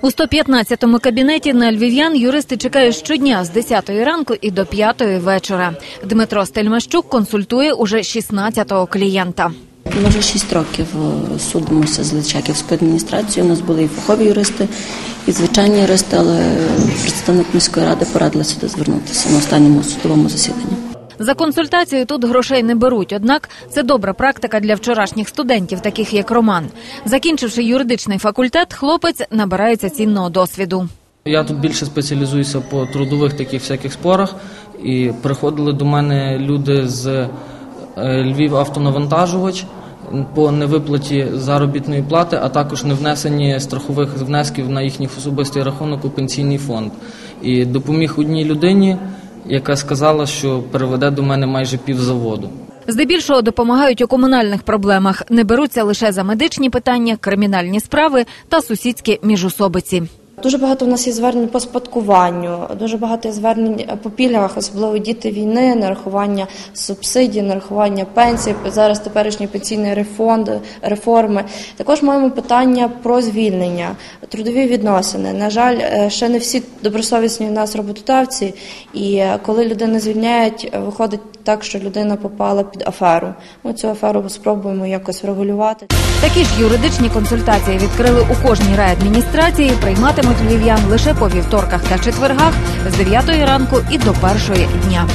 У 115-му кабінеті на львів'ян юристи чекають щодня з 10 ранку і до 5 вечора. Дмитро Стельмащук консультує уже 16-го клієнта. Ми вже шість років е, судимося з Личаківською адміністрацією. У нас були і фахові юристи, і звичайні юристи, але представник міської ради порадила сюди звернутися на останньому судовому засіданні. За консультацію тут грошей не беруть, однак це добра практика для вчорашніх студентів, таких як Роман. Закінчивши юридичний факультет, хлопець набирається цінного досвіду. Я тут більше спеціалізуюся по трудових таких всяких спорах, і приходили до мене люди з е, Львів автонавантажувач по невиплаті заробітної плати, а також невнесенні страхових внесків на їхній особистий рахунок у пенсійний фонд. І допоміг одній людині, яка сказала, що переведе до мене майже півзаводу. Здебільшого допомагають у комунальних проблемах, не беруться лише за медичні питання, кримінальні справи та сусідські міжусобиці. Дуже багато в нас є звернень по спадкуванню, дуже багато є звернень по пільгах, особливо діти війни, нарахування субсидій, нарахування пенсій, зараз теперішній пенсійний рефонд, реформи. Також маємо питання про звільнення, трудові відносини. На жаль, е, ще не всі добросовісні у нас роботодавці, і е, коли людину звільняють, е, виходить так, що людина попала під аферу. Ми цю аферу спробуємо якось врегулювати. Такі ж юридичні консультації відкрили у кожній райадміністрації. Прийматимуть львів'ян лише по вівторках та четвергах з 9 ранку і до першої дня.